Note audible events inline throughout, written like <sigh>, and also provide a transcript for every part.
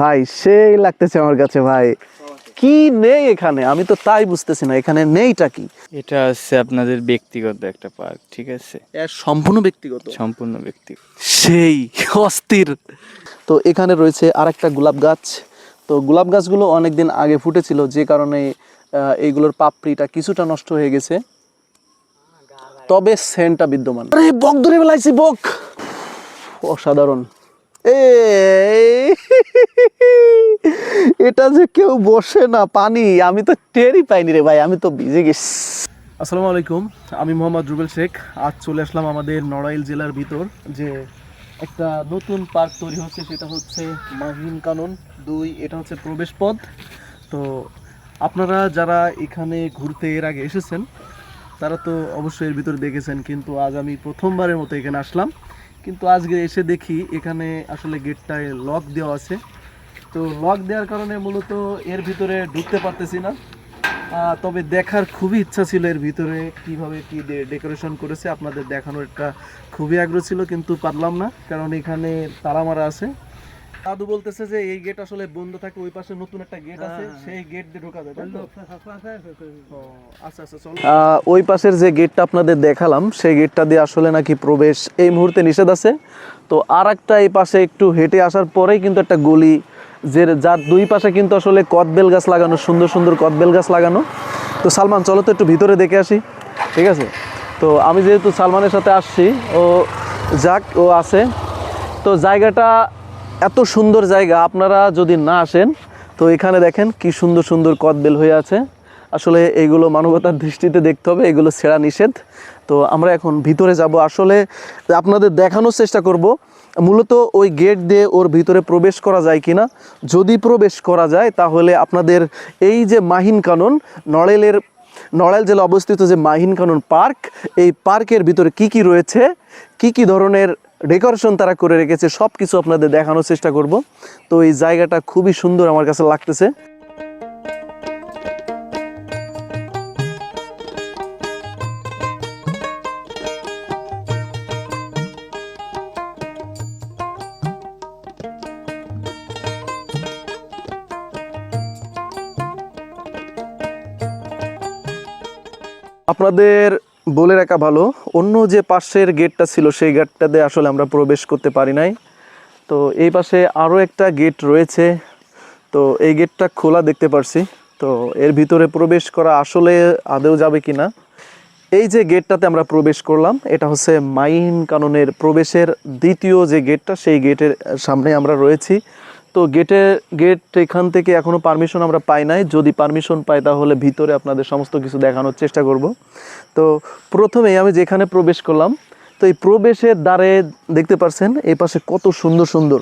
ভাই সেই লাগতেছে আমার কাছে ভাই। কি নেই এখানে? আমি তো তাই বুঝতেছি না এখানে নেইটা কি? এটা হচ্ছে আপনাদের ব্যক্তিগত একটা পার্ক ঠিক আছে? সম্পূর্ণ ব্যক্তিগত? সম্পূর্ণ ব্যক্তি। সেই অস্থির। তো এখানে রয়েছে আরেকটা গোলাপ গাছ। তো গোলাপ গাছগুলো অনেকদিন আগে ফুটেছিল যে কারণে এইগুলোর পাপড়িটা কিছুটা নষ্ট হয়ে গেছে। তবে সেন্টটা বিদ্যমান। আরে বক ধরে বেলাইছি বক! অসাধারণ। <laughs> এটা যে কেউ বসে না, পানি, আমি তো টেরই পাইনি রে ভাই, আমি তো ভিজে গেছি। আসসালামু আলাইকুম, আমি মোহাম্মদ রুবেল শেখ। আজ চলে আসলাম আমাদের নড়াইল জেলার ভিতর, যে একটা নতুন পার্ক তৈরি হচ্ছে, সেটা হচ্ছে মাহিন কানন দুই, এটা হচ্ছে প্রবেশ পথ। তো আপনারা যারা এখানে ঘুরতে এর আগে এসেছেন, তারা তো অবশ্যই এর ভিতরে দেখেছেন, কিন্তু আজ আমি প্রথমবারের মতো এখানে আসলাম। কিন্তু আজকে এসে দেখি এখানে আসলে গেটটায় লক দেওয়া আছে। তো লক দেওয়ার কারণে মূলত এর ভিতরে ঢুকতে পারতেছি না। তবে দেখার খুবই ইচ্ছা ছিল এর ভিতরে কীভাবে কি ডেকোরেশন করেছে। আপনাদের দেখানোর একটা খুবই আগ্রহ ছিল, কিন্তু পারলাম না, কারণ এখানে তারা মারা আছে। দাদু বলতেছে যে এই গেট আসলে বন্ধ থাকে ওই পাশে নতুন একটা গেট আছে সেই গেট দিয়ে ঢোকা যায় তাই তো? আচ্ছা আচ্ছা চলো। ওই পাশের যে গেটটা আপনাদের দেখালাম সেই গেটটা দিয়ে আসলে নাকি প্রবেশ এই মুহূর্তে নিষেধ আছে। তো আর একটা এই পাশে একটু হেঁটে আসার পরেই কিন্তু একটা গলি যে যার দুই পাশে কিন্তু আসলে কদবেল গাছ লাগানো সুন্দর সুন্দর কদবেল গাছ লাগানো। তো সালমান চলো তো একটু ভিতরে দেখে আসি ঠিক আছে? তো আমি যেহেতু সালমানের সাথে আসছি ও যাক ও আছে। তো জায়গাটা এত সুন্দর জায়গা, আপনারা যদি না আসেন, তো এখানে দেখেন কি সুন্দর সুন্দর কদবেল হয়ে আছে। আসলে এইগুলো মানবতার দৃষ্টিতে দেখতে হবে, এগুলো ছেঁড়া নিষেধ। তো আমরা এখন ভিতরে যাব। আসলে আপনাদের দেখানোর চেষ্টা করব, মূলত ওই গেট দিয়ে ওর ভিতরে প্রবেশ করা যায় কিনা। যদি প্রবেশ করা যায়, তাহলে আপনাদের এই যে মাহিন কানন, নড়েলের নড়াইল জেলা অবস্থিত যে মাহিন কানন পার্ক, এই পার্কের ভিতরে কি কি রয়েছে, কি কি ধরনের ডেকোরেশন তারা করে রেখেছে সব কিছু আপনাদের দেখানোর চেষ্টা করব। তো এই জায়গাটা খুবই সুন্দর আমার কাছে লাগতেছে। আপনাদের বলে রাখা ভালো। অন্য যে পাশের গেটটা ছিল, সেই গেটটাতে আসলে আমরা প্রবেশ করতে পারি নাই। তো এই পাশে আরও একটা গেট রয়েছে। তো এই গেটটা খোলা দেখতে পারছি। তো এর ভিতরে প্রবেশ করা আসলে আদেও যাবে কি না এই যে গেটটাতে আমরা প্রবেশ করলাম, এটা হচ্ছে মাইন কাননের প্রবেশের দ্বিতীয় যে গেটটা, সেই গেটের সামনে আমরা রয়েছি। তো গেটে গেট এখান থেকে এখনও পারমিশন আমরা পাই নাই। যদি পারমিশন পাই তাহলে ভিতরে আপনাদের সমস্ত কিছু দেখানোর চেষ্টা করব। তো প্রথমেই আমি যেখানে প্রবেশ করলাম তো এই প্রবেশের দ্বারে দেখতে পাচ্ছেন এই পাশে কত সুন্দর সুন্দর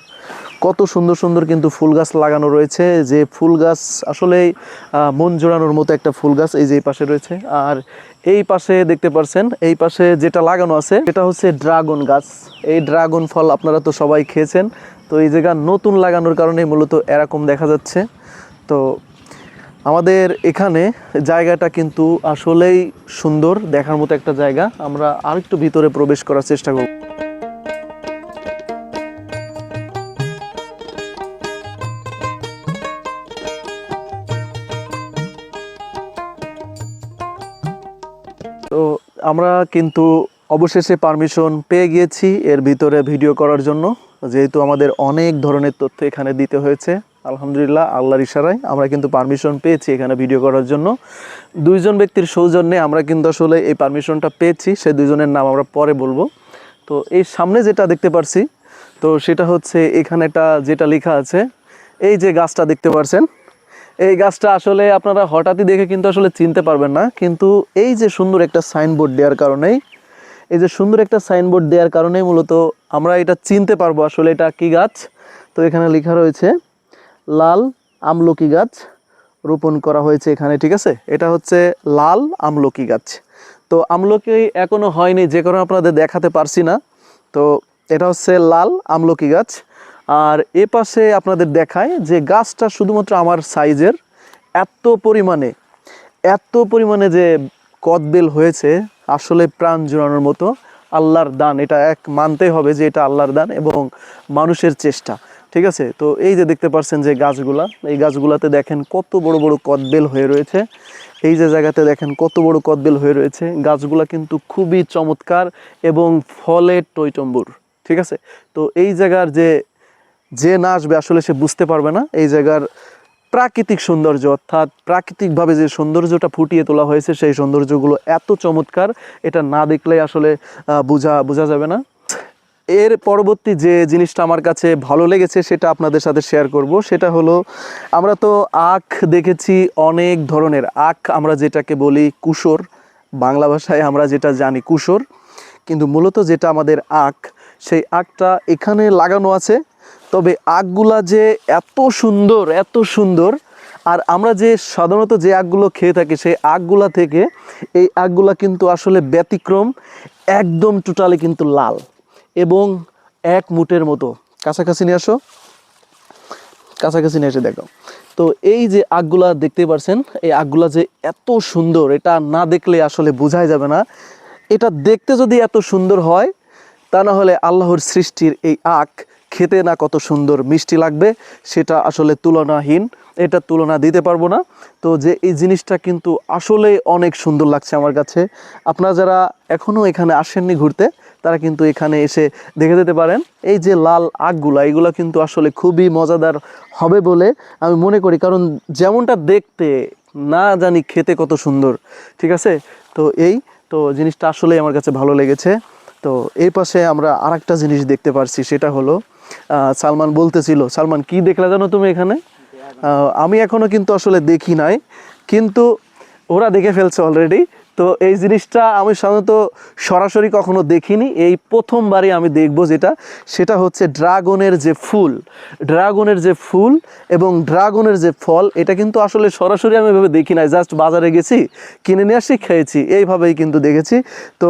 কত সুন্দর সুন্দর কিন্তু ফুল গাছ লাগানো রয়েছে। যে ফুল গাছ আসলেই আহ, মন জোড়ানোর মতো একটা ফুল গাছ এই যে এই পাশে রয়েছে। আর এই পাশে দেখতে পাচ্ছেন এই পাশে যেটা লাগানো আছে এটা হচ্ছে ড্রাগন গাছ। এই ড্রাগন ফল আপনারা তো সবাই খেয়েছেন তো এই জায়গা নতুন লাগানোর কারণে মূলত এরকম দেখা যাচ্ছে। তো আমাদের এখানে জায়গাটা কিন্তু আসলেই সুন্দর, দেখার মতো একটা জায়গা। আমরা আরেকটু ভিতরে প্রবেশ করার চেষ্টা করব। তো আমরা কিন্তু অবশেষে পারমিশন পেয়ে গিয়েছি এর ভিতরে ভিডিও করার জন্য। যেহেতু আমাদের অনেক ধরনের তথ্য এখানে দিতে হয়েছে, আলহামদুলিল্লাহ আল্লাহর ইশারায় আমরা কিন্তু পারমিশন পেয়েছি এখানে ভিডিও করার জন্য। দুইজন ব্যক্তির সৌজন্যে আমরা কিন্তু আসলে এই পারমিশনটা পেয়েছি সেই দুইজনের নাম আমরা পরে বলব। তো এই সামনে যেটা দেখতে পারছি, তো সেটা হচ্ছে এখানে একটা যেটা লেখা আছে, এই যে গাছটা দেখতে পারছেন, এই গাছটা আসলে আপনারা হঠাৎই দেখে কিন্তু আসলে চিনতে পারবেন না, কিন্তু এই যে সুন্দর একটা সাইনবোর্ড দেওয়ার কারণেই এই যে সুন্দর একটা সাইনবোর্ড দেওয়ার কারণেই মূলত আমরা এটা চিনতে পারব আসলে এটা কি গাছ। তো এখানে লেখা রয়েছে, লাল আমলকি গাছ রোপণ করা হয়েছে এখানে, ঠিক আছে? এটা হচ্ছে লাল আমলকি গাছ। তো আমলকি এখনও হয়নি, যে কারণে আপনাদের দেখাতে পারছি না। তো এটা হচ্ছে লাল আমলকি গাছ। আর এ পাশে আপনাদের দেখায় যে গাছটা শুধুমাত্র আমার সাইজের এত পরিমাণে এত পরিমাণে যে কদবেল হয়েছে, আসলে প্রাণ জোড়ানোর মতো। আল্লাহর দান, এটা এক মানতে হবে যে এটা আল্লাহর দান এবং মানুষের চেষ্টা, ঠিক আছে? তো এই যে দেখতে পাচ্ছেন যে গাছগুলা, এই গাছগুলাতে দেখেন কত বড় বড় কদবেল হয়ে রয়েছে। এই যে জায়গাতে দেখেন কত বড় কদবেল হয়ে রয়েছে। গাছগুলা কিন্তু খুবই চমৎকার এবং ফলে টইটম্বুর, ঠিক আছে? তো এই জায়গার যে যে না আসবে আসলে সে বুঝতে পারবে না। এই জায়গার প্রাকৃতিক সৌন্দর্য, অর্থাৎ প্রাকৃতিকভাবে যে সৌন্দর্যটা ফুটিয়ে তোলা হয়েছে, সেই সৌন্দর্যগুলো এত চমৎকার, এটা না দেখলে আসলে বোঝা বোঝা যাবে না। এর পরবর্তী যে জিনিসটা আমার কাছে ভালো লেগেছে, সেটা আপনাদের সাথে শেয়ার করব। সেটা হলো, আমরা তো আখ দেখেছি অনেক ধরনের। আখ আমরা যেটাকে বলি কুসর বাংলা ভাষায় আমরা যেটা জানি কুসর কিন্তু মূলত যেটা আমাদের আখ, সেই আখটা এখানে লাগানো আছে। তবে আখগুলা যে এত সুন্দর এত সুন্দর, আর আমরা যে সাধারণত যে আখগুলো খেয়ে থাকি, সেই আখগুলা থেকে এই আখগুলা কিন্তু আসলে ব্যতিক্রম, একদম টোটালি কিন্তু লাল এবং এক মুটের মতো। কাছাকাছি নিয়ে আসো। কাছাকাছি নিয়ে এসে দেখো। তো এই যে আগগুলা দেখতে পারছেন, এই আগগুলা যে এত সুন্দর, এটা না দেখলে আসলে বোঝাই যাবে না। এটা দেখতে যদি এত সুন্দর হয়, তা না হলে আল্লাহর সৃষ্টির এই আখ খেতে না কত সুন্দর মিষ্টি লাগবে সেটা আসলে তুলনাহীন, এটা তুলনা দিতে পারব না। তো যে এই জিনিসটা কিন্তু আসলে অনেক সুন্দর লাগছে আমার কাছে। আপনারা যারা এখনও এখানে আসেননি ঘুরতে, তারা কিন্তু এখানে এসে দেখে যেতে পারেন। এই যে লাল আখগুলা এগুলো কিন্তু আসলে খুবই মজাদার হবে বলে আমি মনে করি। কারণ যেমনটা দেখতে, না জানি খেতে কত সুন্দর, ঠিক আছে? তো এই, তো জিনিসটা আসলেই আমার কাছে ভালো লেগেছে। তো এই পাশে আমরা আরেকটা জিনিস দেখতে পারছি, সেটা হলো সালমান বলতেছিল, সালমান, কি দেখলে জানো তুমি এখানে? আমি এখনও কিন্তু আসলে দেখি নাই, কিন্তু ওরা দেখে ফেলছে অলরেডি তো এই জিনিসটা আমি সাধারণত সরাসরি কখনো দেখিনি। এই প্রথমবারই আমি দেখব যেটা, সেটা হচ্ছে ড্রাগনের যে ফুল, ড্রাগনের যে ফুল এবং ড্রাগনের যে ফল, এটা কিন্তু আসলে সরাসরি আমি এভাবে দেখি নাই, জাস্ট বাজারে গেছি, কিনে নিয়ে আসি, খেয়েছি, এইভাবেই কিন্তু দেখেছি। তো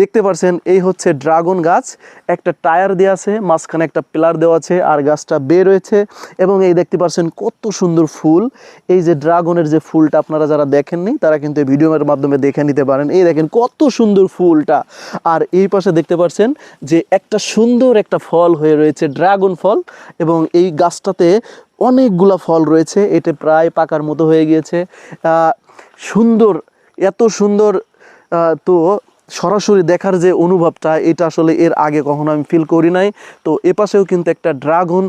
দেখতে পারছেন, এই হচ্ছে ড্রাগন গাছ, একটা টায়ার দেওয়া আছে, মাঝখানে একটা পিলার দেওয়া আছে, আর গাছটা বের হয়েছে এবং এই দেখতে পাচ্ছেন কত সুন্দর ফুল। এই যে ড্রাগনের যে ফুলটা আপনারা যারা দেখেননি, তারা কিন্তু এই ভিডিওর মাধ্যমে দেখে নিতে পারেন। এই দেখেন কত সুন্দর ফুলটা। আর এই পাশে দেখতে পাচ্ছেন যে একটা সুন্দর একটা ফল হয়ে রয়েছে, ড্রাগন ফল। এবং এই গাছটাতে অনেকগুলা ফল রয়েছে। এতে প্রায় পাকার মতো হয়ে গিয়েছে। সুন্দর, এত সুন্দর তো সরাসরি দেখার যে অনুভবটা, এটা আসলে এর আগে কখনো আমি ফিল করি নাই। তো এপাশেও কিন্তু একটা ড্রাগন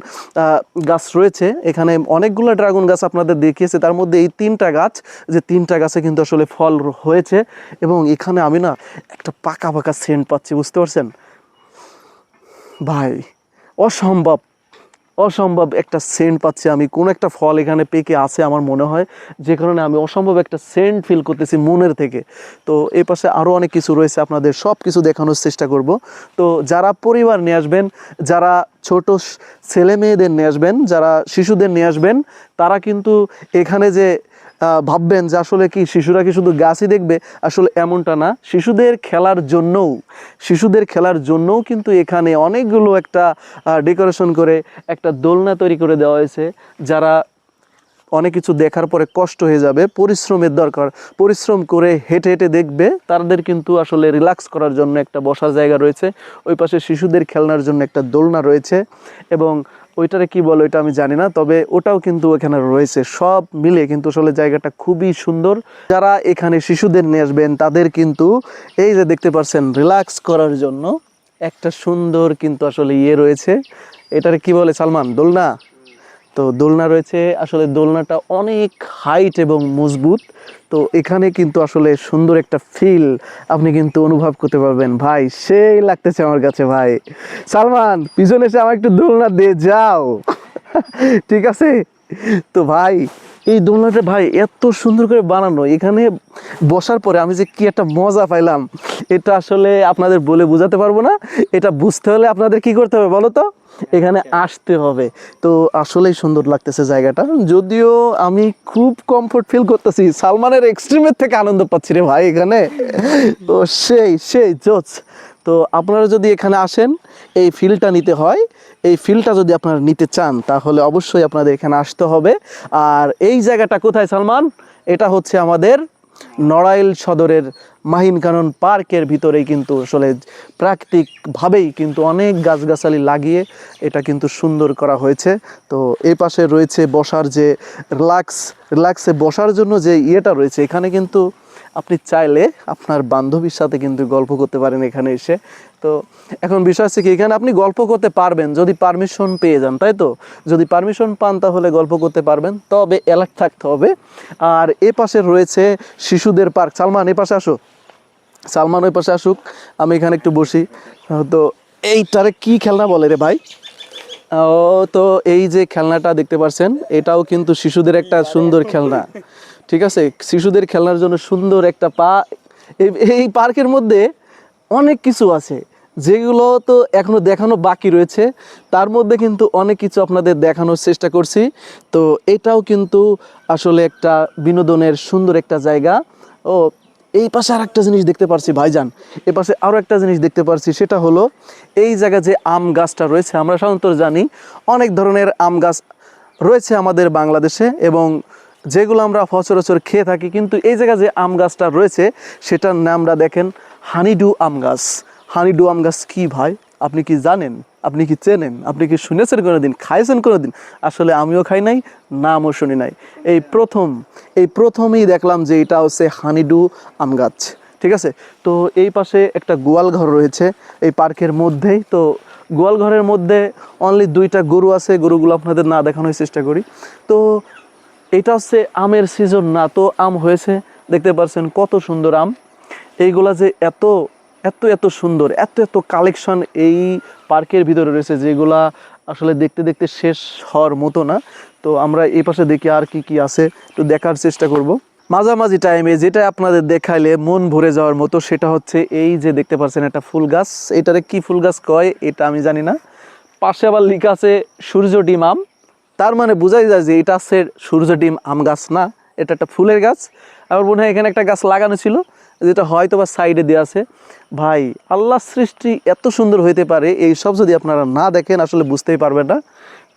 গাছ রয়েছে। এখানে অনেকগুলো ড্রাগন গাছ আপনাদের দেখিয়েছে। তার মধ্যে এই তিনটা গাছ, যে তিনটা গাছে কিন্তু আসলে ফল হয়েছে। এবং এখানে আমি না একটা পাকা পাকা সেন্ট পাচ্ছি, বুঝতে পারছেন? ভাই, অসম্ভব। অসম্ভব একটা সেন্ট পাচ্ছি আমি। কোন একটা ফল এখানে পেকে আছে আমার মনে হয়, যে কারণে আমি অসম্ভব একটা সেন্ট ফিল করতেছি মনের থেকে। তো এ পাশে আরও অনেক কিছু রয়েছে আপনাদের সব কিছু দেখানোর চেষ্টা করব। তো যারা পরিবার নিয়ে আসবেন, যারা ছোট ছেলে মেয়েদের নিয়ে আসবেন, যারা শিশুদের নিয়ে আসবেন, তারা কিন্তু এখানে যে ভাববেন যে আসলে কি শিশুরা কি শুধু গাছই দেখবে? আসলে এমনটা না। শিশুদের খেলার জন্যও, শিশুদের খেলার জন্যও কিন্তু এখানে অনেকগুলো একটা ডেকোরেশন করে, একটা দোলনা তৈরি করে দেওয়া হয়েছে। যারা অনেক কিছু দেখার পরে কষ্ট হয়ে যাবে, পরিশ্রমের দরকার। পরিশ্রম করে হেঁটে হেঁটে দেখবে, তাদের কিন্তু আসলে রিল্যাক্স করার জন্য একটা বসার জায়গা রয়েছে। ওই পাশে শিশুদের খেলনার জন্য একটা দোলনা রয়েছে এবং ওইটারে কি বলো ওইটা আমি জানি না, তবে ওটাও কিন্তু এখানে রয়েছে। সব মিলে কিন্তু আসলে জায়গাটা খুবই সুন্দর। যারা এখানে শিশুদের নিয়ে আসবেন, তাদের কিন্তু এই যে দেখতে পাচ্ছেন রিল্যাক্স করার জন্য একটা সুন্দর কিন্তু আসলে ইয়ে রয়েছে। এটারে কি বলে সালমান? দোলনা? তো দোলনা রয়েছে। আসলে দোলনাটা অনেক হাইট এবং মজবুত। তো এখানে কিন্তু আসলে সুন্দর একটা ফিল আপনি কিন্তু অনুভব করতে পারবেন। ভাই, সেই লাগতেছে আমার কাছে, ভাই। সালমান, পিছনে এসে আমার একটু দোলনা দিয়ে যাও। <laughs> ঠিক আছে? তো ভাই এই দোলনাটা ভাই এত সুন্দর করে বানানো। এখানে বসার পরে আমি যে কি একটা মজা পাইলাম এটা আসলে আপনাদের বলে বোঝাতে পারব না। এটা বুঝতে হলে আপনাদের কি করতে হবে বলো তো? এখানে আসতে হবে। তো আসলেই সুন্দর লাগতেছে জায়গাটা। যদিও আমি খুব কমফোর্ট ফিল করতেছি। সালমানের এক্সট্রিমের থেকে আনন্দ পাচ্ছি রে ভাই এখানে। তো সেই সেই জোচ তো আপনারা যদি এখানে আসেন এই ফিলটা নিতে হয়। এই ফিলটা যদি আপনারা নিতে চান, তাহলে অবশ্যই আপনাদের এখানে আসতে হবে। আর এই জায়গাটা কোথায়, সালমান? এটা হচ্ছে আমাদের নড়াইল সদরের মাহিন কানন পার্কের ভিতরেই কিন্তু আসলে প্রাকৃতিকভাবেই কিন্তু অনেক গাছগাছালি লাগিয়ে এটা কিন্তু সুন্দর করা হয়েছে। তো এই পাশে রয়েছে বসার যে রিল্যাক্স, রিল্যাক্সে বসার জন্য যে ইয়েটা রয়েছে, এখানে কিন্তু আপনি চাইলে আপনার বান্ধবীর সাথে কিন্তু গল্প করতে পারেন এখানে এসে। তো এখন বিষয় হচ্ছে কি, এখানে আপনি গল্প করতে পারবেন যদি পারমিশন পেয়ে যান, তাই তো? যদি পারমিশন পান তাহলে গল্প করতে পারবেন, তবে অ্যালার্ট থাকতে হবে। আর এ পাশে রয়েছে শিশুদের পার্ক। সালমান, এ পাশে আসো। সালমান, ওই পাশে আসুক। আমি এখানে একটু বসি। তো এইটারে কি খেলনা বলে রে ভাই? ও, তো এই যে খেলনাটা দেখতে পাচ্ছেন এটাও কিন্তু শিশুদের একটা সুন্দর খেলনা। ঠিক আছে? শিশুদের খেলার জন্য সুন্দর একটা পা, এই পার্কের মধ্যে অনেক কিছু আছে। যেগুলো তো এখনও দেখানো বাকি রয়েছে। তার মধ্যে কিন্তু অনেক কিছু আপনাদের দেখানোর চেষ্টা করছি। তো এটাও কিন্তু আসলে একটা বিনোদনের সুন্দর একটা জায়গা। ও, এই পাশে আর একটা জিনিস দেখতে পারছি, ভাইজান। এ পাশে আরও একটা জিনিস দেখতে পারছি, সেটা হলো এই জায়গায় যে আম গাছটা রয়েছে, আমরা সাধারণত জানি অনেক ধরনের আম গাছ রয়েছে আমাদের বাংলাদেশে এবং যেগুলো আমরা সচরাচর খেয়ে থাকি, কিন্তু এই জায়গায় যে আম গাছটা রয়েছে, সেটার নামটা দেখেন হানিডু আম গাছ। হানিডু আম গাছ কী ভাই? আপনি কি জানেন? আপনি কি চেনেন? আপনি কি শুনেছেন কোনো দিন খাইছেন কোনো দিন আসলে আমিও খাই নাই, নামও শুনি নাই। এই প্রথম, এই প্রথমেই দেখলাম যে এটা হচ্ছে হানিডু আম গাছ, ঠিক আছে? তো এই পাশে একটা গোয়াল ঘর রয়েছে, এই পার্কের মধ্যেই। তো গোয়াল ঘরের মধ্যে অনলি দুইটা গরু আছে, গরুগুলো আপনাদের না দেখানোর চেষ্টা করি। তো এটা হচ্ছে আমের সিজন না, তো আম হয়েছে, দেখতে পাচ্ছেন কত সুন্দর আম। এইগুলা যে এত এত এত সুন্দর, এত এত কালেকশন এই পার্কের ভিতরে রয়েছে, যেগুলা আসলে দেখতে দেখতে শেষ হওয়ার মতো না। তো আমরা এই পাশে দেখি আর কি কি আছে, একটু দেখার চেষ্টা করব। মাঝামাঝি টাইমে যেটা আপনাদের দেখাইলে মন ভরে যাওয়ার মতো, সেটা হচ্ছে এই যে দেখতে পাচ্ছেন একটা ফুল গাছ। এটারে কি ফুল গাছ কয়, এটা আমি জানি না। পাশে আবার লেখা আছে সূর্য ডিম আম। তার মানে বোঝাই যায় যে এটা আছে সূর্য ডিম আম গাছ না, এটা একটা ফুলের গাছ। আমার মনে হয় এখানে একটা গাছ লাগানো ছিল, যেটা হয়তো বা সাইডে দেওয়া আছে। ভাই, আল্লাহ সৃষ্টি এত সুন্দর হইতে পারে, এই সব যদি আপনারা না দেখেন, আসলে বুঝতেই পারবেন না।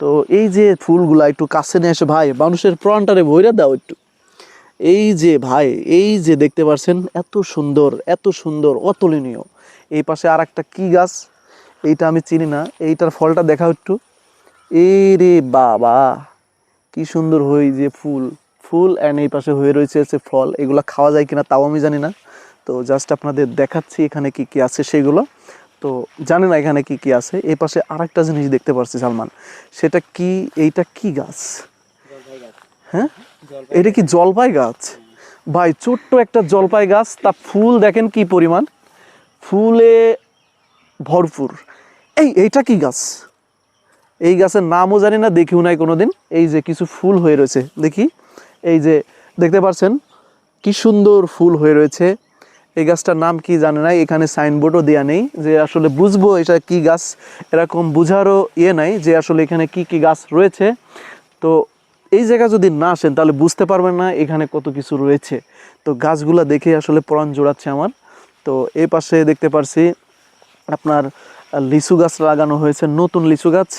তো এই যে ফুলগুলা একটু কাছে নিয়ে এসে, ভাই, মানুষের প্রাণটারে ভৈরা দাও একটু। এই যে, ভাই, এই যে দেখতে পাচ্ছেন এত সুন্দর এত সুন্দর, অতুলনীয়। এই পাশে আর একটা কি গাছ? এইটা আমি চিনি না, এইটার ফলটা দেখাও একটু। এই রে বাবা, কি সুন্দর হই যে ফুল। ফুল অ্যান্ড এই পাশে হয়ে রয়েছে হচ্ছে ফল। এগুলো খাওয়া যায় কিনা তাও আমি জানি না। তো জাস্ট আপনাদের দেখাচ্ছি এখানে কি কি আছে সেগুলো। তো জানি না এখানে কি কি আছে। এই পাশে আরেকটা জিনিস দেখতে পাচ্ছি সালমান। সেটা কি, এইটা কি গাছ? হ্যাঁ? এটা কি জলপাই গাছ? ভাই, ছোট্ট একটা জলপাই গাছ, তা ফুল দেখেন কি পরিমাণ? ফুলে ভরপুর। এই, এইটা কি গাছ? এই গাছের নামও জানি না, দেখিও নাই কোনোদিন। এই যে কিছু ফুল হয়ে রয়েছে, দেখি। এই যে দেখতে পাচ্ছেন, কি সুন্দর ফুল হয়ে রয়েছে। এই গাছটার নাম কি জানে না, এখানে সাইনবোর্ডও দেওয়া নেই যে আসলে বুঝব এটা কি গাছ, এরকম বুঝারও ইয়ে নাই যে আসলে এখানে কি কি গাছ রয়েছে। তো এই জায়গা যদি না আসেন, তাহলে বুঝতে পারবেন না এখানে কত কিছু রয়েছে। তো গাছগুলা দেখে আসলে প্রাণ জোড়াচ্ছে আমার। তো এই পাশে দেখতে পারছি, আপনার লিচু গাছ লাগানো হয়েছে, নতুন লিচু গাছ।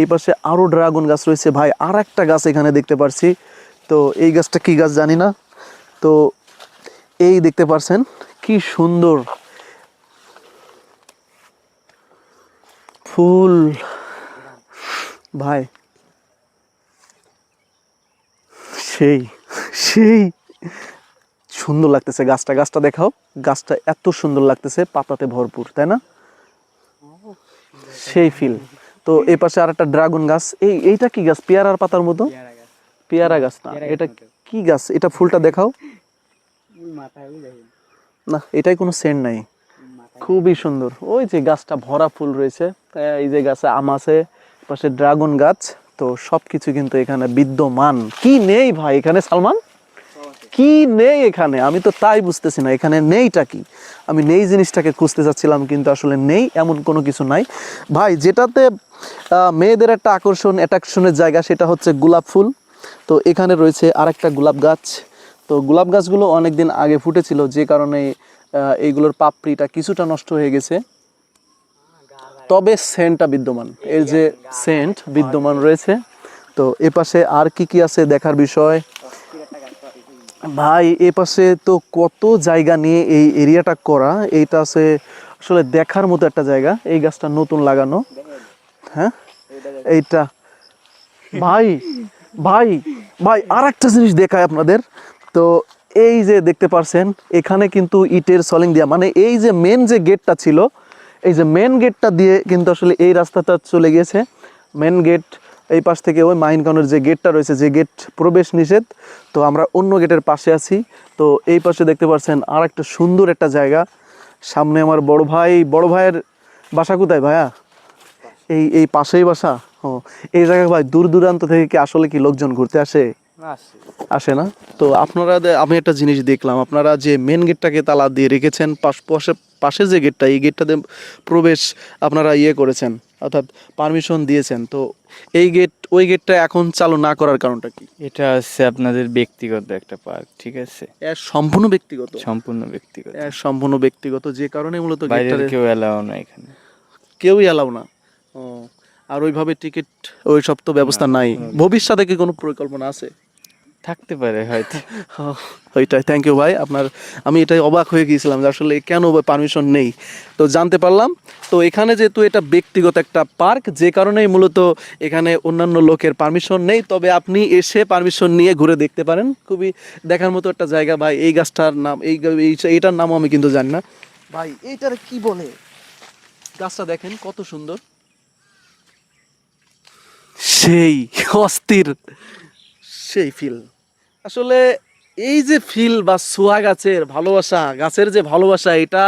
এই পাশে আরও ড্রাগন গাছ রয়েছে ভাই আর একটা গাছ এখানে দেখতে পারছি। তো এই গাছটা কি গাছ জানি না। তো এই দেখতে পারছেন, কি সুন্দর ফুল। ভাই, সেই সেই সুন্দর লাগতেছে গাছটা। গাছটা দেখাও, গাছটা এত সুন্দর লাগতেছে, পাতাতে ভরপুর, তাই না? সেই ফিল তো এই পাশে আর একটা ড্রাগন গাছ। এই এইটা কি গাছ? পেয়ারার পাতার মতো? পেয়ারা গাছ। না এটা কি গাছ? এটা ফুলটা দেখাও। না এটাই কোনো সেন্ট নাই। খুবই সুন্দর। ওই যে গাছটা ভরা ফুল রয়েছে এই যে গাছে আম আছে পাশে ড্রাগন গাছ। তো সবকিছু কিন্তু এখানে বিদ্যমান। কি নেই ভাই এখানে সালমান? কি নেই এখানে? আমি তো তাই বুঝতেছি না এখানে নেইটা কি? আমি নেই জিনিসটাকে খুঁজতে চাচ্ছিলাম কিন্তু আসলে নেই এমন কোনো কিছু নাই। ভাই যেটাতে মেয়েদের একটা আকর্ষণ অ্যাট্রাকশনের জায়গা সেটা হচ্ছে গোলাপ ফুল। তো এখানে রয়েছে আরেকটা গোলাপ গাছ। তো গোলাপ গাছগুলো অনেক দিন আগে ফুটেছিল, যে কারণে এইগুলোর পাপড়িটা কিছুটা নষ্ট হয়ে গেছে। তবে সেন্টটা বিদ্যমান। এর যে সেন্ট বিদ্যমান রয়েছে। তো এ পাশে আর কি কি আছে দেখার বিষয়? ভাই এ পাশে তো কত জায়গা নিয়ে এই এরিয়াটা করা। এইটা আছে, আসলে দেখার মতো একটা জায়গা। এই গাছটা নতুন লাগানো। হ্যাঁ? এইটা ভাই ভাই ভাই আর একটা জিনিস দেখায় আপনাদের। তো এই যে দেখতে পারছেন এখানে কিন্তু ইটের সলিং দেওয়া মানে এই যে মেন যে গেটটা ছিল এই যে মেন গেটটা দিয়ে কিন্তু আসলে এই রাস্তাটা চলে গিয়েছে। মেন গেট এই পাশ থেকে ওই মাইনকানোর যে গেটটা রয়েছে যে গেট প্রবেশ নিষেধ। তো আমরা অন্য গেটের পাশে আছি। তো এই পাশে দেখতে পাচ্ছেন আর একটা সুন্দর একটা জায়গা। সামনে আমার বড় ভাই বড় ভাইয়ের বাসা কোথায় ভাইয়া? এই এই পাশেই বাসা? ও এই জায়গায় ভাই দূর দূরান্ত থেকে কি আসলে কি লোকজন ঘুরতে আসে? আসে। না? তো আপনারা আমি একটা জিনিস দেখলাম আপনারা যে মেন গেটটাকে তালা দিয়ে রেখেছেন পাশ পাশে যে গেটটা এই গেটটাতে প্রবেশ আপনারা ইয়ে করেছেন অর্থাৎ পারমিশন দিয়েছেন তো এই গেট ওই গেটটা এখন চালু না করার কারণটা কি? এটা হচ্ছে আপনাদের ব্যক্তিগত একটা পার্ক ঠিক আছে? এর সম্পূর্ণ ব্যক্তিগত? সম্পূর্ণ ব্যক্তিগত। এর সম্পূর্ণ ব্যক্তিগত যে কারণে মূলত গেটটা কেউ এলাও না এখানে। কেউই এলাও না। আর ওইভাবে টিকিট ওই সব তো ব্যবস্থা নাই। ভবিষ্যতে কি কোনো পরিকল্পনা আছে? থাকতে পারে হয়তো। <laughs> ওইটাই। থ্যাংক ইউ ভাই। আপনার আমি এটাই অবাক হয়ে গিয়েছিলাম যে আসলে কেন পারমিশন নেই। তো জানতে পারলাম। তো এখানে যেহেতু এটা ব্যক্তিগত একটা পার্ক যে কারণেই মূলত এখানে অন্যান্য লোকের পারমিশন নেই তবে আপনি এসে পারমিশন নিয়ে ঘুরে দেখতে পারেন। খুবই দেখার মতো একটা জায়গা ভাই। এই গাছটার নাম এই এই- এইটার নামও আমি কিন্তু জানি না। ভাই এইটার কি বলে? গাছটা দেখেন কত সুন্দর। সেই অস্থির। সেই ফিল আসলে এই যে ফিল বা সোয়া গাছের ভালোবাসা, গাছের যে ভালোবাসা, এটা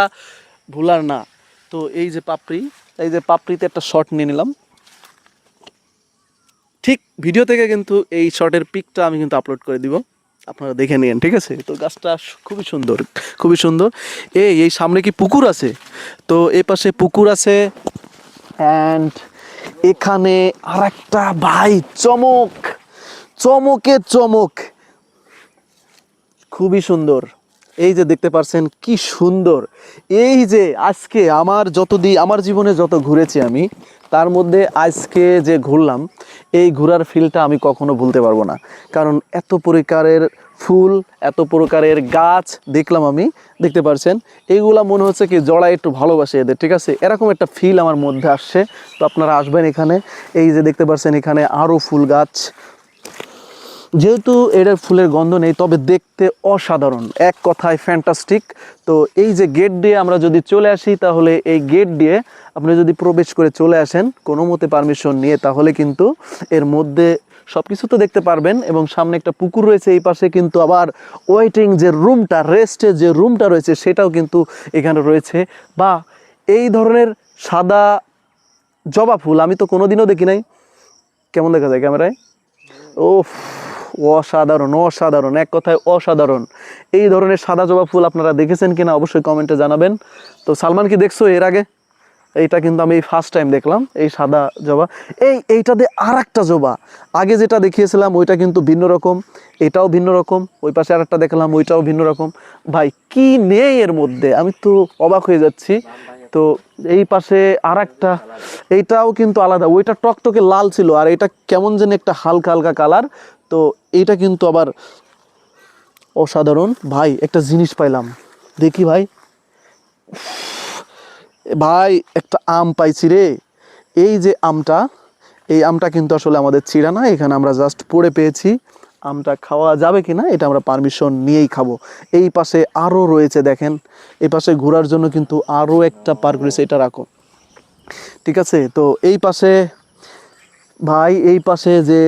ভুলার না। তো এই যে পাপড়ি, এই যে পাপড়িতে একটা শট নিয়ে নিলাম। ঠিক ভিডিও থেকে কিন্তু এই শটের পিকটা আমি কিন্তু আপলোড করে দিব। আপনারা দেখে নিন ঠিক আছে? তো গাছটা খুবই সুন্দর খুবই সুন্দর। এই এই সামনে কি পুকুর আছে? তো এই পাশে পুকুর আছে অ্যান্ড এখানে আর একটা ভাই, চমক, চমকে, চমক। খুবই সুন্দর। এই যে দেখতে পারছেন কি সুন্দর। এই যে আজকে আমার যত দি আমার জীবনে যত ঘুরেছি আমি, তার মধ্যে আজকে যে ঘুরলাম, এই ঘোরার ফিলটা আমি কখনো ভুলতে পারব না। কারণ এত প্রকারের ফুল, এত প্রকারের গাছ দেখলাম আমি, দেখতে পারছেন। এইগুলা মনে হচ্ছে কি জড়াই একটু ভালোবাসে এদের, ঠিক আছে? এরকম একটা ফিল আমার মধ্যে আসছে। তো আপনারা আসবেন এখানে। এই যে দেখতে পারছেন এখানে আরও ফুল গাছ। যেহেতু এটার ফুলের গন্ধ নেই, তবে দেখতে অসাধারণ। এক কথায় ফ্যান্টাস্টিক তো এই যে গেট দিয়ে আমরা যদি চলে আসি, তাহলে এই গেট দিয়ে আপনি যদি প্রবেশ করে চলে আসেন, কোনো মতে পারমিশন নিয়ে, তাহলে কিন্তু এর মধ্যে সব কিছু তো দেখতে পারবেন এবং সামনে একটা পুকুর রয়েছে এই পাশে, কিন্তু আবার ওয়েটিং যে রুমটা রেস্টের যে রুমটা রয়েছে সেটাও কিন্তু এখানে রয়েছে। বা এই ধরনের সাদা জবা ফুল আমি তো কোনোদিনও দেখি নাই। কেমন দেখা যায় ক্যামেরায়? ও অসাধারণ অসাধারণ, এক কথায় অসাধারণ। এই ধরনের সাদা জবা ফুল আপনারা দেখেছেন কিনা অবশ্যই কমেন্টে জানাবেন। তো সালমান কি দেখছ এর আগে? এইটা কিন্তু আমি ফার্স্ট টাইম দেখলাম, এই সাদা জবা। এই এইটাতে আর একটা জবা। আগে যেটা দেখিয়েছিলাম, ওইটা কিন্তু ভিন্ন রকম, এটাও ভিন্ন রকম, ওই পাশে আর একটা দেখলাম, ওইটাও ভিন্ন রকম। ভাই, কি নেই এর মধ্যে? আমি তো অবাক হয়ে যাচ্ছি। তো এই পাশে আর একটা এইটাও কিন্তু আলাদা। ওইটা টকটকে লাল ছিল, আর এটা কেমন যেন একটা হালকা হালকা কালার। তো এইটা কিন্তু আবার অসাধারণ। ভাই, একটা জিনিস পাইলাম। দেখি ভাই। ভাই, একটা আম পাইছি রে। এই যে আমটা, এই আমটা কিন্তু আসলে আমাদের ছিঁড়া না, এখানে আমরা জাস্ট পড়ে পেয়েছি। আমটা খাওয়া যাবে কি না এটা আমরা পারমিশন নিয়েই খাব। এই পাশে আরও রয়েছে দেখেন, এই পাশে ঘোরার জন্য কিন্তু আরও একটা পার্ক রয়েছে, এটা রাখো। ঠিক আছে? তো এই পাশে, ভাই, এই পাশে যে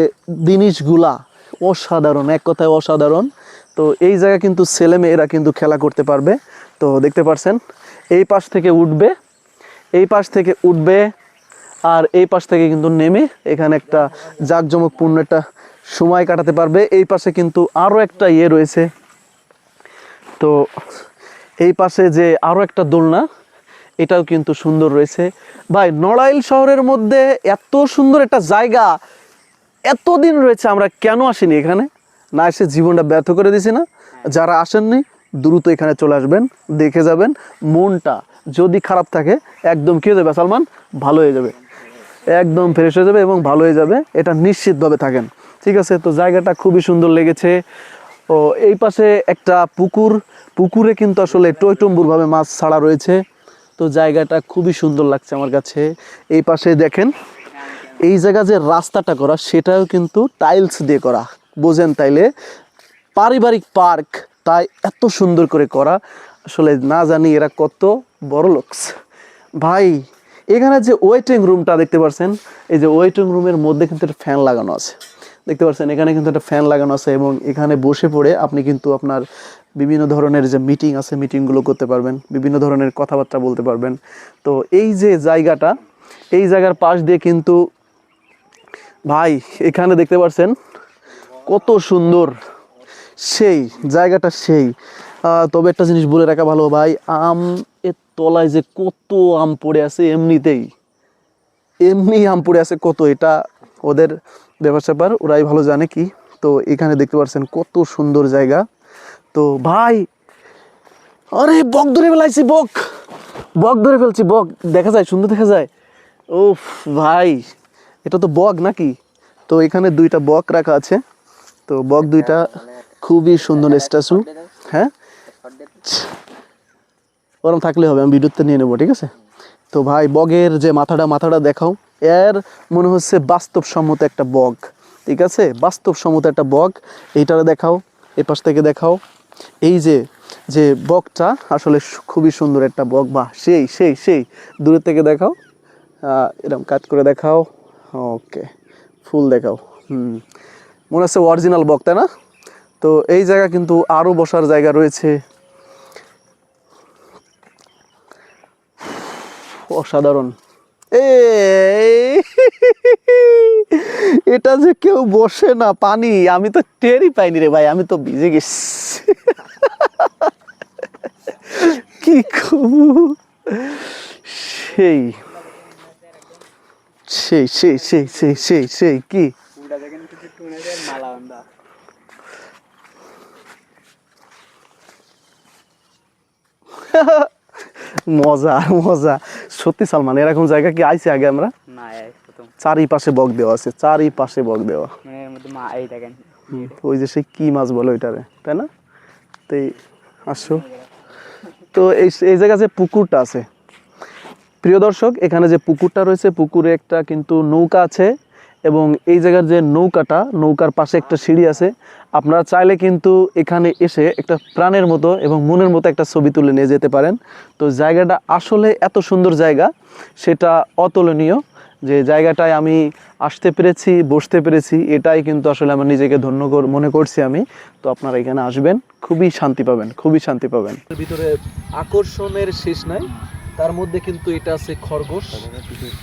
জিনিসগুলা, অসাধারণ, এক কথায় অসাধারণ। তো এই জায়গা কিন্তু ছেলে মেয়েরা কিন্তু খেলা করতে পারবে। তো দেখতে পারছেন, এই পাশ থেকে উঠবে। এই পাশ থেকে উঠবে আর এই পাশ থেকে কিন্তু নেমে এখানে একটা জাঁকজমকপূর্ণ একটা সময় কাটাতে পারবে। এই পাশে কিন্তু আরও একটা ইয়ে রয়েছে। তো এই পাশে যে আরও একটা দোলনা, এটাও কিন্তু সুন্দর রয়েছে। ভাই, নড়াইল শহরের মধ্যে এত সুন্দর একটা জায়গা, এতদিন রয়েছে আমরা কেন আসিনি এখানে? না এসে জীবনটা ব্যর্থ করে দিছি না। যারা আসেননি, দ্রুত এখানে চলে আসবেন, দেখে যাবেন মনটা। যদি খারাপ থাকে, একদম কি হয়ে যাবে সালমান? ভালো হয়ে যাবে। একদম ফ্রেশ হয়ে যাবে এবং ভালো হয়ে যাবে। এটা নিশ্চিতভাবে থাকেন। ঠিক আছে, তো জায়গাটা খুবই সুন্দর লেগেছে। ও, এই পাশে একটা পুকুর। পুকুরে কিন্তু আসলে টইটম্বুর ভাবে মাছ ছাড়া রয়েছে। তো জায়গাটা খুবই সুন্দর লাগছে আমার কাছে। এই পাশে দেখেন, এই জায়গা যে রাস্তাটা করা, সেটাও কিন্তু টাইলস দিয়ে করা। বোঝেন তাইলে? পারিবারিক পার্ক, তাই এত সুন্দর করে করা। আসলে না জানি এরা কত বড় লোকস ভাই, এখানে যে ওয়েটিং রুমটা দেখতে পাচ্ছেন এই যে ওয়েটিং রুমের মধ্যে কিন্তু একটা ফ্যান লাগানো আছে। দেখতে পাচ্ছেন এখানে কিন্তু একটা ফ্যান লাগানো আছে এবং এখানে বসে পড়ে আপনি কিন্তু আপনার বিভিন্ন ধরনের যে মিটিং আছে মিটিংগুলো করতে পারবেন, বিভিন্ন ধরনের কথাবার্তা বলতে পারবেন। তো এই যে জায়গাটা, এই জায়গার পাশ দিয়ে কিন্তু ভাই, এখানে দেখতে পাচ্ছেন কত সুন্দর। সেই, জায়গাটা সেই। তবে একটা জিনিস বলে রাখা ভালো ভাই, আম তলায় যে কত আম পড়ে আছে এমনিতেই। এমনি আম পড়ে আছে কত, এটা ওদের ব্যাপার স্যাপার, ওরাই ভালো জানে কি। তো এখানে দেখতে পাচ্ছেন কত সুন্দর জায়গা। তো ভাই, আরে বক ধরে ফেলাইছি, বক। বক ধরে ফেলছি, বক। দেখা যায়, সুন্দর দেখা যায়। ও ভাই, এটা তো বক নাকি? তো এখানে দুইটা বক রাখা আছে। তো বক দুইটা খুবই সুন্দর স্ট্যাচু। হ্যাঁ? ওরম থাকলে হবে, আমি ভিডিওতে নিয়ে নেব, ঠিক আছে? তো ভাই, বগের যে মাথাটা মাথাটা দেখাও। এর মনে হচ্ছে বাস্তবসম্মত একটা বগ, ঠিক আছে? বাস্তবসম্মত একটা বগ এইটা দেখাও এই পাশ থেকে দেখাও। এই যে যে বগটা আসলে খুবই সুন্দর একটা বগ বা সেই সেই সেই। দূরের থেকে দেখাও। এরকম কাজ করে দেখাও। ওকে, ফুল দেখাও। হুম, মনে হচ্ছে অরিজিনাল বক তাই না? তো এই জায়গা কিন্তু আরও বসার জায়গা রয়েছে। অসাধারণ। এ এটা যে কেউ বসে না পানি আমি তো টেরই পাইনি রে ভাই আমি তো ভিজে গেছি। কি খুব সেই সেই সেই সেই সেই সেই সেই কি? <laughs> মজা মজা। সত্যি সালমান এরকম জায়গা কি আইছে আগে আমরা? চারিপাশে বক দেওয়া আছে চারিপাশে বক দেওয়া। মানে ওই যে সেই কি মাছ বলে ওইটারে তাই না? তো আসো। তো এই এই জায়গা যে পুকুরটা আছে। প্রিয় দর্শক এখানে যে পুকুরটা রয়েছে পুকুরে একটা কিন্তু নৌকা আছে। এবং এই জায়গার যে নৌকাটা, নৌকার পাশে একটা সিঁড়ি আছে, আপনারা চাইলে কিন্তু এখানে এসে একটা প্রাণের মতো এবং মনের মতো একটা ছবি তুলে নিয়ে যেতে পারেন। তো জায়গাটা আসলে এত সুন্দর জায়গা, সেটা অতুলনীয় যে জায়গাটায় আমি আসতে পেরেছি, বসতে পেরেছি, এটাই কিন্তু আসলে আমার নিজেকে ধন্য মনে করছি আমি। তো আপনারা এখানে আসবেন, খুবই শান্তি পাবেন, খুবই শান্তি পাবেন। ভিতরে আকর্ষণের শেষ নাই। তার মধ্যে কিন্তু এটা আছে খরগোশ।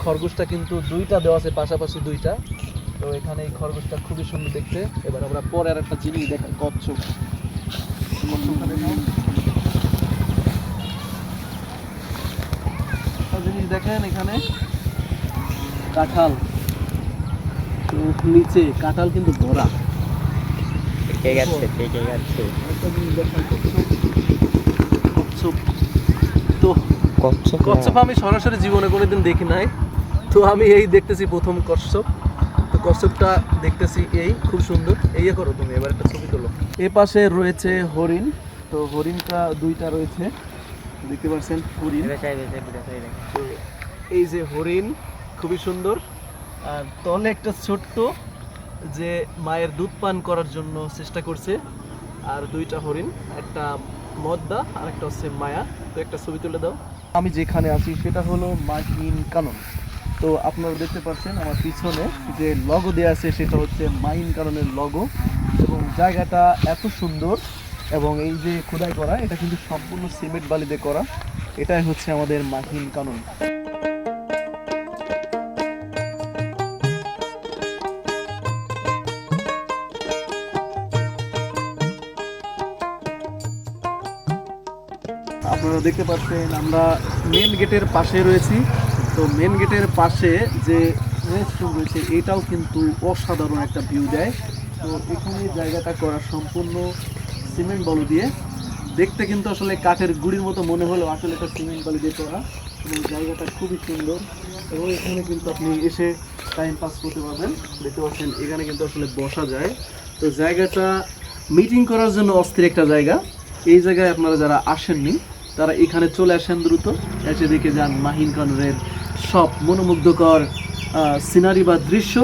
খরগোশটা কিন্তু দুইটা দেওয়া আছে পাশাপাশি দুইটা। তো এখানে এই খরগোশটা খুবই সুন্দর দেখতে। এবার আমরা পরে আর একটা জিনিস দেখেন কচ্ছপ। জিনিস দেখেন এখানে। কাঁঠাল। তো নিচে কাঁঠাল কিন্তু ভরা। তো কচ্ছপ কচ্ছপ আমি সরাসরি জীবনে কোনোদিন দেখি নাই। তো আমি এই দেখতেছি প্রথম কচ্ছপ। তো কচ্ছপটা দেখতেছি এই খুব সুন্দর। এই করো তুমি এবার একটা ছবি তোলো। এ পাশে রয়েছে হরিণ। তো হরিণটা দুইটা রয়েছে। দেখতে পাচ্ছেন হরিণ। তো এই যে হরিণ খুবই সুন্দর। আর তলে একটা ছোট্ট যে মায়ের দুধ পান করার জন্য চেষ্টা করছে। আর দুইটা হরিণ একটা মদ্দা আর একটা হচ্ছে মায়া। তো একটা ছবি তুলে দাও। আমি যেখানে আছি সেটা হলো মাইন কানন। তো আপনারা দেখতে পাচ্ছেন আমার পিছনে যে লগো দেওয়া আছে সেটা হচ্ছে মাইন কাননের লগো এবং জায়গাটা এত সুন্দর এবং এই যে খোদাই করা, এটা কিন্তু সম্পূর্ণ সিমেন্ট বালিতে করা। এটাই হচ্ছে আমাদের মাহিন কানন। দেখতে পাচ্ছেন, আমরা মেন গেটের পাশে রয়েছি। তো মেন গেটের পাশে যে রেস্টরুম রয়েছে, এটাও কিন্তু অসাধারণ একটা ভিউ দেয়। তো এখানে জায়গাটা করা সম্পূর্ণ সিমেন্ট বালু দিয়ে। দেখতে কিন্তু আসলে কাঠের গুড়ির মতো মনে হলেও আসলে এটা সিমেন্ট বালু দিয়ে করা। এবং জায়গাটা খুবই সুন্দর। এবং এখানে কিন্তু আপনি এসে টাইম পাস করতে পারবেন। দেখতে পাচ্ছেন, এখানে কিন্তু আসলে বসা যায়। তো জায়গাটা মিটিং করার জন্য অস্থির একটা জায়গা। এই জায়গায় আপনারা যারা আসেননি তারা এখানে চলে আসেন দ্রুত। এসে দেখে যান মাহিন কানুরের সব মনোমুগ্ধকর সিনারি বা দৃশ্য।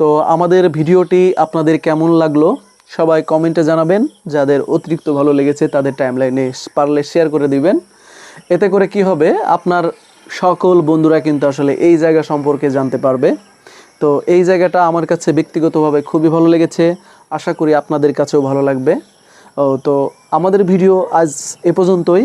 তো আমাদের ভিডিওটি আপনাদের কেমন লাগল সবাই কমেন্টে জানাবেন। যাদের অতিরিক্ত ভালো লেগেছে তাদের টাইমলাইনে পারলে শেয়ার করে দিবেন। এতে করে কি হবে? আপনার সকল বন্ধুরা কিন্তু আসলে এই জায়গা সম্পর্কে জানতে পারবে। তো এই জায়গাটা আমার কাছে ব্যক্তিগতভাবে খুবই ভালো লেগেছে। আশা করি আপনাদের কাছেও ভালো লাগবে। তো আমাদের ভিডিও আজ এ পর্যন্তই।